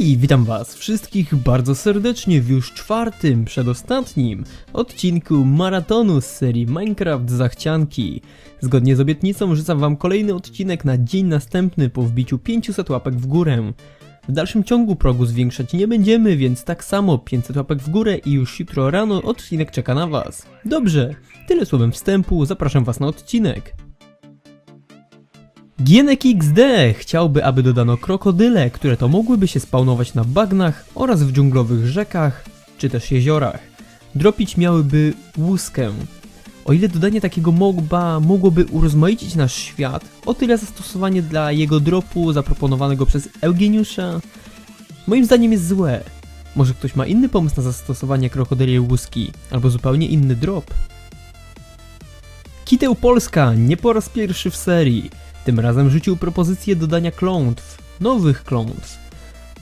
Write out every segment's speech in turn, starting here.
Witam Was wszystkich bardzo serdecznie w już czwartym, przedostatnim odcinku maratonu z serii Minecraft Zachcianki. Zgodnie z obietnicą rzucam Wam kolejny odcinek na dzień następny po wbiciu 500 łapek w górę. W dalszym ciągu progu zwiększać nie będziemy, więc tak samo 500 łapek w górę i już jutro rano odcinek czeka na Was. Dobrze, tyle słowem wstępu, zapraszam Was na odcinek. Gienek XD chciałby, aby dodano krokodyle, które to mogłyby się spawnować na bagnach oraz w dżunglowych rzekach, czy też jeziorach. Dropić miałyby łuskę. O ile dodanie takiego mogba mogłoby urozmaicić nasz świat, o tyle zastosowanie dla jego dropu zaproponowanego przez Eugeniusza moim zdaniem jest złe. Może ktoś ma inny pomysł na zastosowanie krokodyliej łuski, albo zupełnie inny drop? Kiteł Polska nie po raz pierwszy w serii. Tym razem rzucił propozycję dodania klątw, nowych klątw.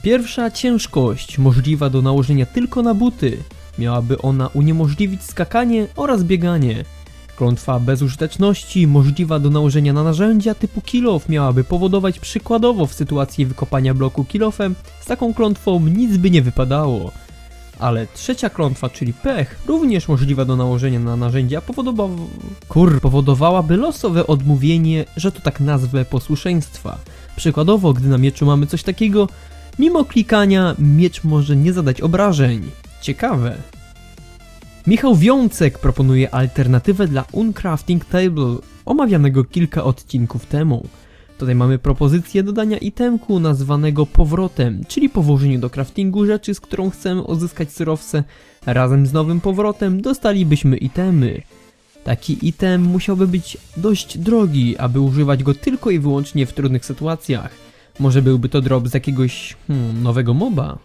Pierwsza ciężkość, możliwa do nałożenia tylko na buty. Miałaby ona uniemożliwić skakanie oraz bieganie. Klątwa bezużyteczności, możliwa do nałożenia na narzędzia typu kilof, miałaby powodować przykładowo w sytuacji wykopania bloku kilofem, z taką klątwą nic by nie wypadało. Ale trzecia klątwa, czyli pech, również możliwa do nałożenia na narzędzia, powodowa... Kur, powodowałaby losowe odmówienie, że to tak nazwę posłuszeństwa. Przykładowo, gdy na mieczu mamy coś takiego, mimo klikania miecz może nie zadać obrażeń. Ciekawe. Michał Wiącek proponuje alternatywę dla Uncrafting Table, omawianego kilka odcinków temu. Tutaj mamy propozycję dodania itemku nazwanego powrotem, czyli po włożeniu do craftingu rzeczy, z którą chcemy uzyskać surowce, razem z nowym powrotem dostalibyśmy itemy. Taki item musiałby być dość drogi, aby używać go tylko i wyłącznie w trudnych sytuacjach. Może byłby to drop z jakiegoś hmm, nowego moba?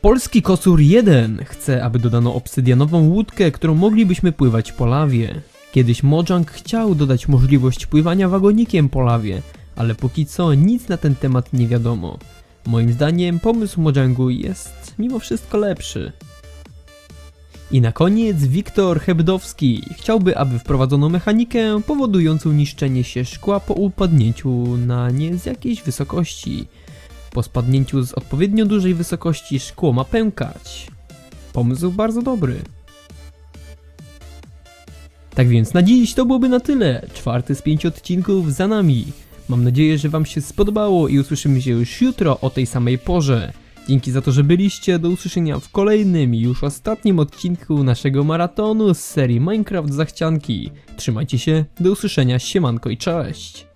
Polski Kocur 1 chce, aby dodano obsydianową łódkę, którą moglibyśmy pływać po lawie. Kiedyś Mojang chciał dodać możliwość pływania wagonikiem po lawie, ale póki co nic na ten temat nie wiadomo. Moim zdaniem pomysł Mojangu jest mimo wszystko lepszy. I na koniec Wiktor Hebdowski chciałby, aby wprowadzono mechanikę powodującą niszczenie się szkła po upadnięciu na nie z jakiejś wysokości. Po spadnięciu z odpowiednio dużej wysokości szkło ma pękać. Pomysł bardzo dobry. Tak więc na dziś to byłoby na tyle. Czwarty z pięciu odcinków za nami. Mam nadzieję, że Wam się spodobało i usłyszymy się już jutro o tej samej porze. Dzięki za to, że byliście. Do usłyszenia w kolejnym już ostatnim odcinku naszego maratonu z serii Minecraft Zachcianki. Trzymajcie się, do usłyszenia, siemanko i cześć!